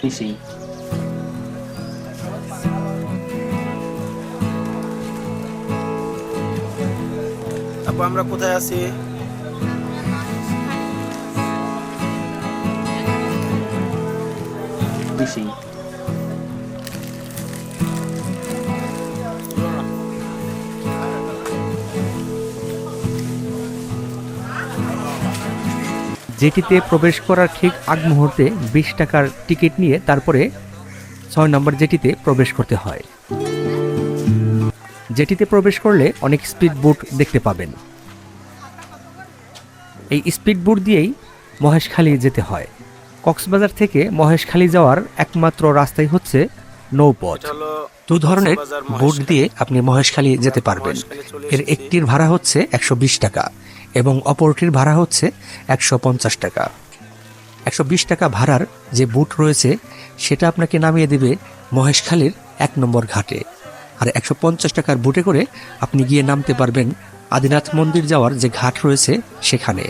Fishing. আপু আমরা কোথায় আছি Fishing. যেটিতে প্রবেশ করার ঠিক আগ মুহূর্তে বিশ টাকার টিকিট নিয়ে তারপরে ছয় নম্বর জেটিতে প্রবেশ করতে হয়। জেটিতে প্রবেশ করলে অনেক স্পিড বোট দেখতে পাবেন। এই স্পিড বোট দিয়েই মহেশখালী যেতে হয়। কক্সবাজার থেকে মহেশখালী যাওয়ার একমাত্র রাস্তাই হচ্ছে নৌপথ। দু ধরনের বোট দিয়ে আপনি মহেশখালী যেতে পারবেন। এর একটির ভাড়া হচ্ছে একশো বিশ টাকা। এবং অপরটির ভাড়া হচ্ছে একশো পঞ্চাশ টাকা। একশো বিশ টাকা ভাড়ার যে বুট রয়েছে, সেটা আপনাকে নামিয়ে দেবে মহেশখালীর এক নম্বর ঘাটে। আর একশো পঞ্চাশ টাকার বুটে করে আপনি গিয়ে নামতে পারবেন আদিনাথ মন্দির যাওয়ার যে ঘাট রয়েছে সেখানে।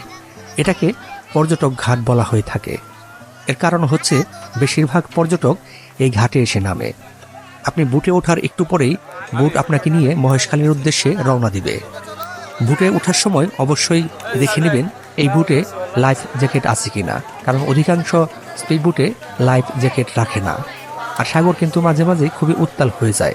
এটাকে পর্যটক ঘাট বলা হয়ে থাকে। এর কারণ হচ্ছে বেশিরভাগ পর্যটক এই ঘাটে এসে নামে। আপনি বুটে ওঠার একটু পরেই বুট আপনাকে নিয়ে মহেশখালীর উদ্দেশ্যে রওনা দিবে। বুটে ওঠার সময় অবশ্যই দেখে নেবেন এই বুটে লাইফ জ্যাকেট আছে কি না কারণ অধিকাংশ স্পিড বুটে লাইফ জ্যাকেট রাখে না। আর সাগর কিন্তু মাঝে মাঝে খুবই উত্তাল হয়ে যায়।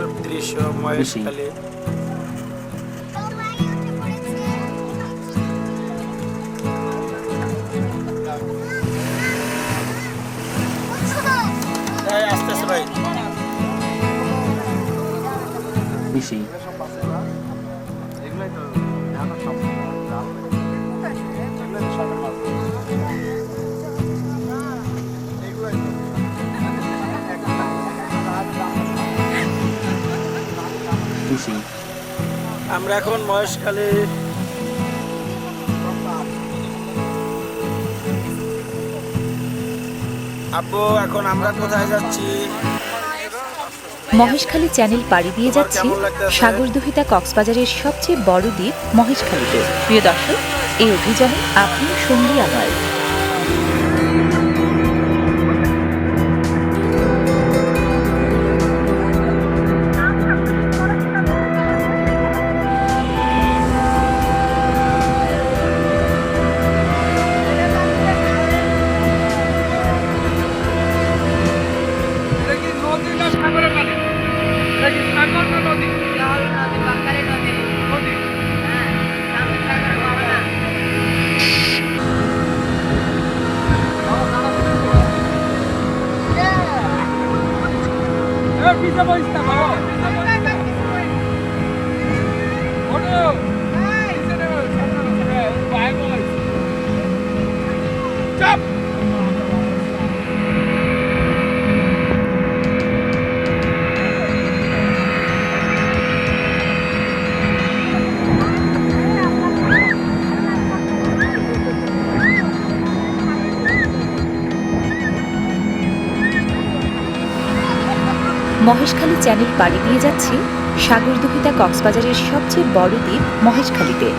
সুন্দর দৃশ্য মহেশখালী এই, আস্তে আস্তে ভাই Fishing. আমরা এখন মহেশখালী আব্বু এখন আমরা কোথায় যাচ্ছি? মহেশখালী চ্যানেল পাড়ি দিয়ে যাচ্ছি সাগরদুহিতা কক্সবাজারের সবচেয়ে বড় দ্বীপ মহেশখালীতে। প্রিয় দর্শক এই অভিযানে আপনি সঙ্গী আমার Luísa estar চ্যানেল পাড়ি দিয়ে যাচ্ছি সাগর সাগরদুহিতা কক্সবাজারের সবচেয়ে বড় দ্বীপ মহেশখালীতে।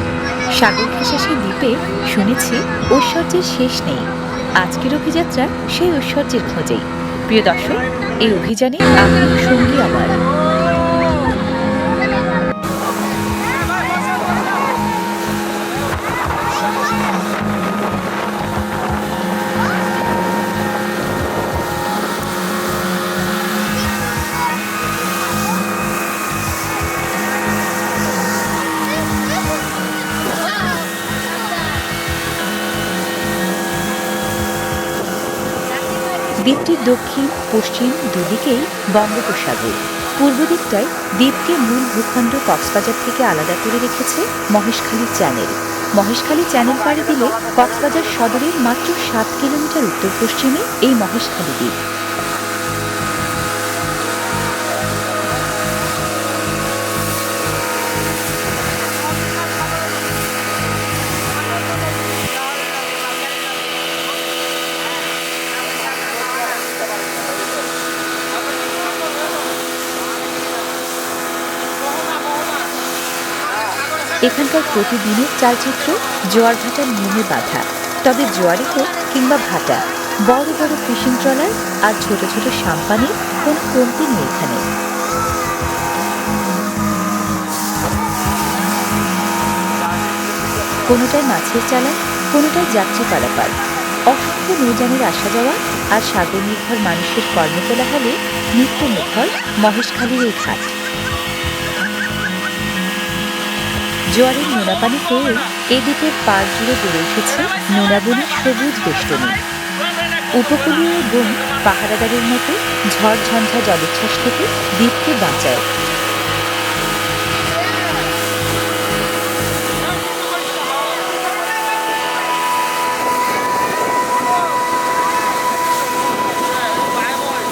সাগর ঘেঁষা সেই দ্বীপে শুনেছি ঐশ্বর্যের শেষ নেই। আজকের অভিযাত্রা সেই ঐশ্বর্যের খোঁজেই। প্রিয় দর্শক, এই অভিযানে আপনি সঙ্গী আমার। দক্ষিণ, পশ্চিম দুদিকেই বঙ্গোপসাগর। পূর্ব দিকটায় দ্বীপকে মূল ভূখণ্ড কক্সবাজার থেকে আলাদা করে রেখেছে মহেশখালী চ্যানেল। মহেশখালী চ্যানেল পাড়ি দিলে কক্সবাজার সদরের মাত্র সাত কিলোমিটার উত্তর পশ্চিমে এই মহেশখালী দ্বীপ। এখানকার প্রতিদিনের চালচিত্র জোয়ার ভাটার নিয়মে বাঁধা। তবে জোয়ারে হোক কিংবা ভাটা, বড় বড় ফিশিং ট্রলার আর ছোট ছোট সাম্পানের কোনো কমতি নেই এখানে। কোনোটায় মাছের চালান কোনোটায় যাত্রী পারাপার অসংখ্য নৌযানের আসা যাওয়া আর সাগর নির্ভর মানুষের কর্মকলা হলে নিত্য মুখর মহেশখালীর এই ঘাট। জোয়ারের নোনা পানি পেয়ে এ দ্বীপের পার জুড়ে গড়ে উঠেছে নোনাবনের সবুজ বেষ্টনী। উপকূলীয় বন পাহারাদারের মতো ঝড় ঝঞ্ঝা জলোচ্ছ্বাস থেকে দ্বীপকে বাঁচায়।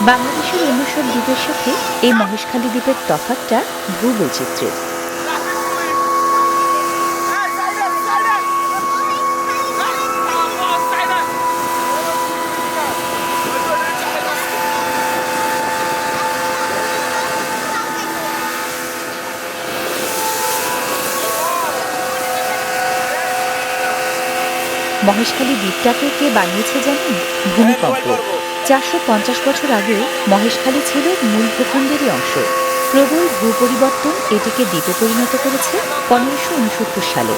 বাংলাদেশের অন্য সব দ্বীপের সাথে এই মহেশখালী দ্বীপের তফাতটা ভূবৈচিত্র্যের। মহেশখালী দ্বীপটাকে কে বানিয়েছে জানেন? ভূমিকম্প। চারশো পঞ্চাশ বছর আগে মহেশখালী ছিল মূল ভূখণ্ডেরই অংশ। প্রবল ভূ পরিবর্তন এটিকে দ্বীপে পরিণত করেছে পনেরোশো উনসত্তর সালে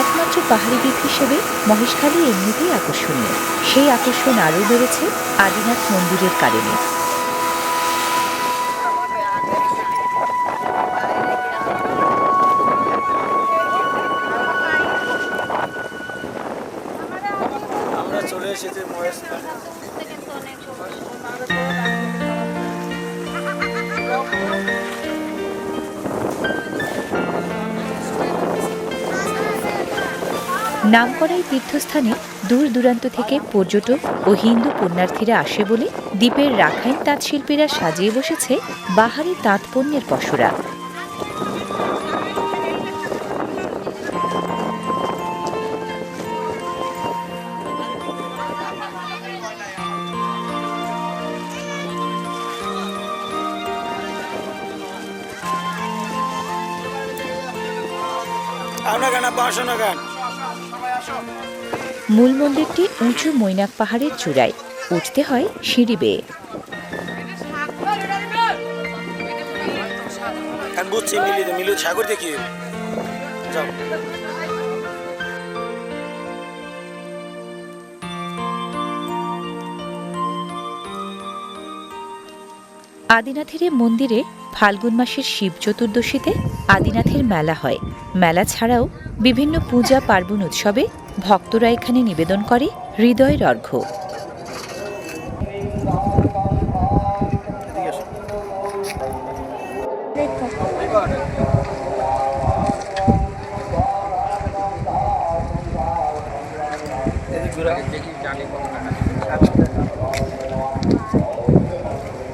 একমাত্র পাহাড়ি দ্বীপ হিসেবে মহেশখালী এমনিতেই আকর্ষণীয়। সেই আকর্ষণ আরও বেড়েছে আদিনাথ মন্দিরের কারণে। নামকরা তীর্থস্থানে দূর দূরান্ত থেকে পর্যটক ও হিন্দু পুণ্যার্থীরা আসে বলে দ্বীপের রাখাইন তাঁতশিল্পীরা সাজিয়ে বসেছে বাহারি তাঁত পণ্যের পশুরা আপনার গান আব্বা আসো না গান। মূল মন্দিরটি উঁচু মৈনাক পাহাড়ের চূড়ায়। উঠতে হয় সিঁড়ি বেয়ে। যাও। আদিনাথের মন্দিরে ফাল্গুন মাসের শিব চতুর্দশীতে আদিনাথের মেলা হয়। মেলা ছাড়াও বিভিন্ন পূজা পার্বণ উৎসবে ভক্তরা এখানে নিবেদন করে হৃদয়ের অর্ঘ্য।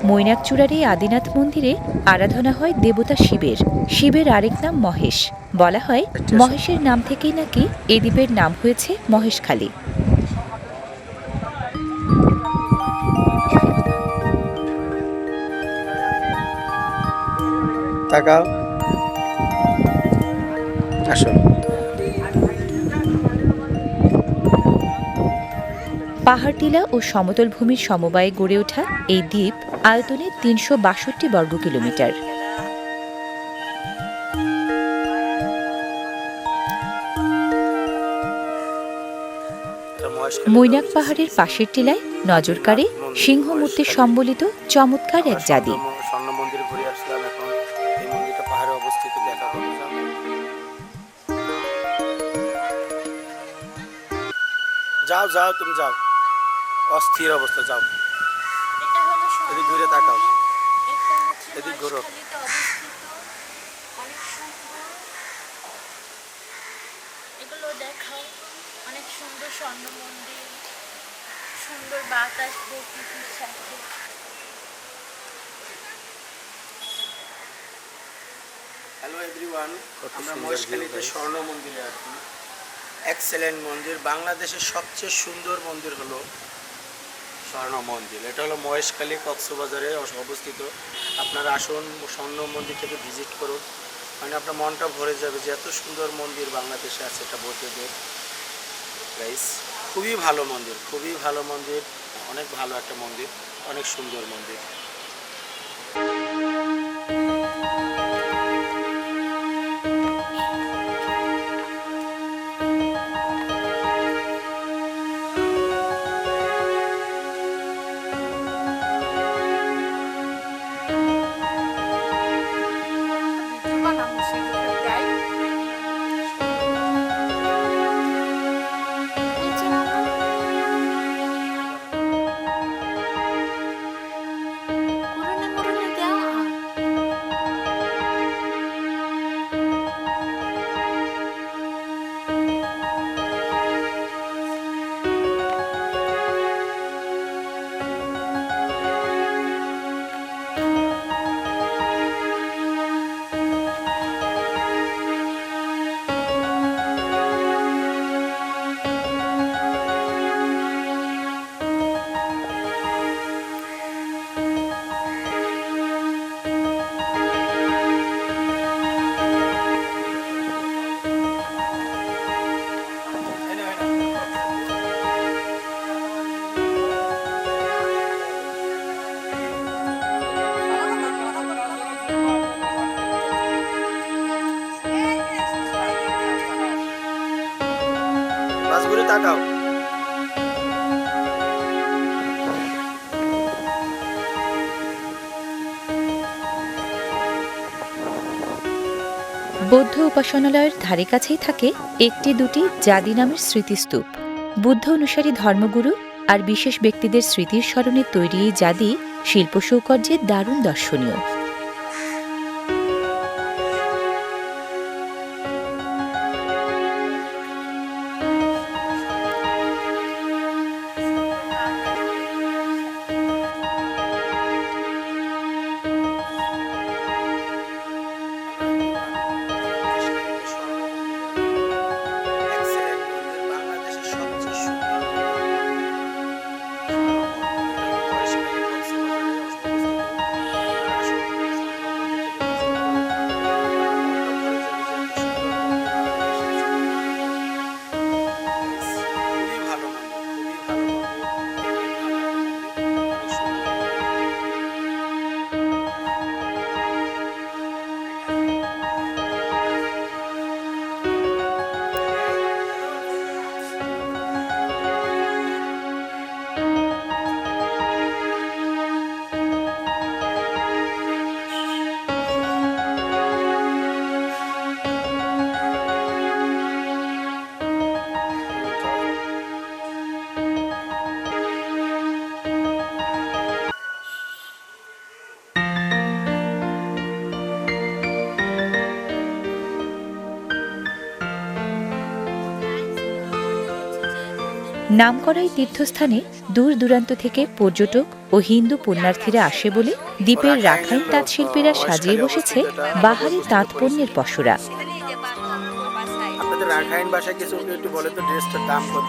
মৈনাকচূড়ার এই আদিনাথ মন্দিরে আরাধনা হয় দেবতা শিবের। শিবের আরেক নাম মহেশ। বলা হয় মহেশের নাম থেকেই নাকি এ দ্বীপের নাম হয়েছে মহেশখালী তাকাও। আসো। পাহাড় টিলা ও সমতল ভূমির সমবায়ে গড়ে ওঠা এই দ্বীপ আয়তনে তিনশো বাষট্টি বর্গ কিলোমিটার মৈনাক পাহাড়ের পাশের টিলায় নজর কাড়ে সিংহ মূর্তি সম্বলিত চমৎকার এক জাদি। স্বর্ণ- স্বর্ণ মন্দির ঘুরে আসলাম এখন। এই মন্দিরটা পাহাড়ে অবস্থিত যাও যাও তুমি যাও। অস্থির অবস্থা যাও। এদিক ঘুরে তাকাও। এদিক ঘোরো। মহেশখালীতে অবস্থিত অনেক সুন্দর এগুলো দেখাও অনেক সুন্দর স্বর্ণ মন্দির সুন্দর বাতাস প্রকৃতির সাথে হ্যালো এভরিওয়ান আমরা মহেশখালীতে. স্বর্ণ মন্দিরে আছি। এক্সেলেন্ট মন্দির বাংলাদেশের সবচেয়ে সুন্দর মন্দির হলো স্বর্ণ মন্দির। এটা হলো মহেশখালী কক্সবাজারে অবস্থিত। আপনারা আসুন স্বর্ণ মন্দির থেকে ভিজিট করুন। মানে আপনার মনটা ভরে যাবে যে এত সুন্দর মন্দির বাংলাদেশে আছে এটা বৌদ্ধদের। গাইস খুবই ভালো মন্দির খুবই ভালো মন্দির অনেক ভালো একটা মন্দির অনেক সুন্দর মন্দির। বৌদ্ধ উপাসনালয়ের ধারে কাছেই থাকে একটি দুটি জাদি নামের স্মৃতিস্তূপ। বুদ্ধ অনুসারী ধর্মগুরু আর বিশেষ ব্যক্তিদের স্মৃতির স্মরণে তৈরি এই জাদি শিল্প সৌকর্যের দারুণ দর্শনীয়। নামকরা এই তীর্থস্থানে দূর দূরান্ত থেকে পর্যটক ও হিন্দু পুণ্যার্থীরা আসে বলে দ্বীপের রাখাইন তাঁত শিল্পীরা সাজিয়ে বসেছে বাহারি তাঁত পণ্যের আপনাদের রাখাইন ভাষায় কিছু একটু বলে তো ড্রেসটার দাম কত?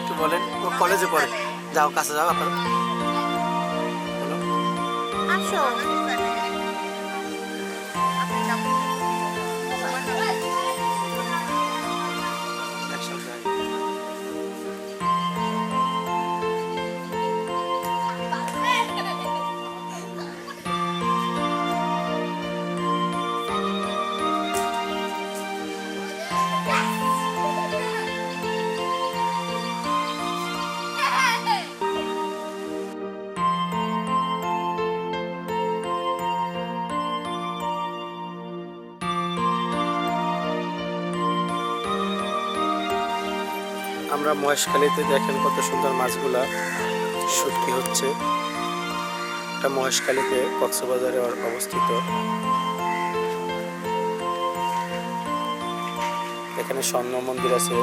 একটু বলেন কলেজে পড়ে। যাও কাছে যাও আপনার। আসো। আমরা মহেশখালীতে দেখেন কত সুন্দর মাছগুলা শুটকি হচ্ছে। এটা মহেশখালীতে কক্সবাজারে অবস্থিত। এখানে স্বর্ণ মন্দির আছে।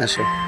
আসো বাবা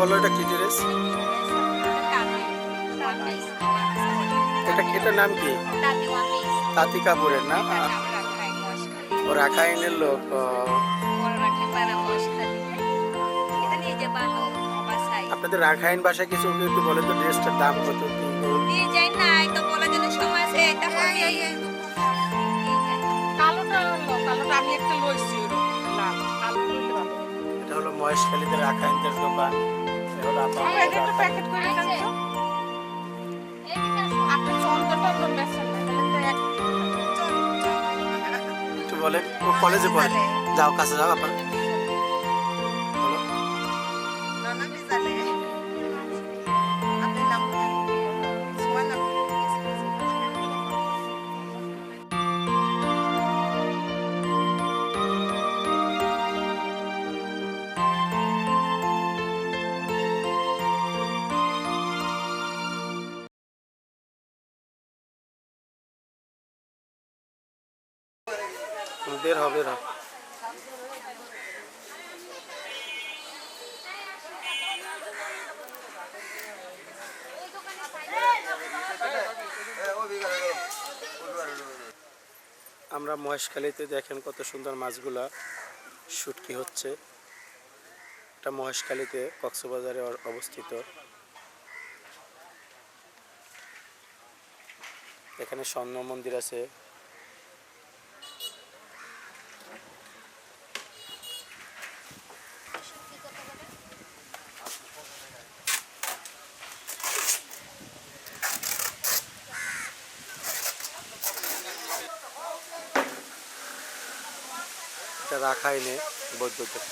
বলো এটা ক্লিটোরিস এটা এটার নাম কি? তাঁতি কাপুরের না? ও রাখাইনের লোক আপনাদের রাখাইন ভাষায় কিছু একটু বলে তো ড্রেসটার দাম কত? এটা হলো মহেশখালীদের রাখাইনদের দোকান। বলেন ও কলেজে পড়ে। যাও কাছে যাও আপনার। বের হবে, বের আমরা মহেশখালীতে দেখেন কত সুন্দর মাছগুলা শুটকি হচ্ছে। এটা মহেশখালীতে কক্সবাজারে অবস্থিত। এখানে স্বর্ণ মন্দির আছে। এটা রাখাইনে বৈদ্যুতিক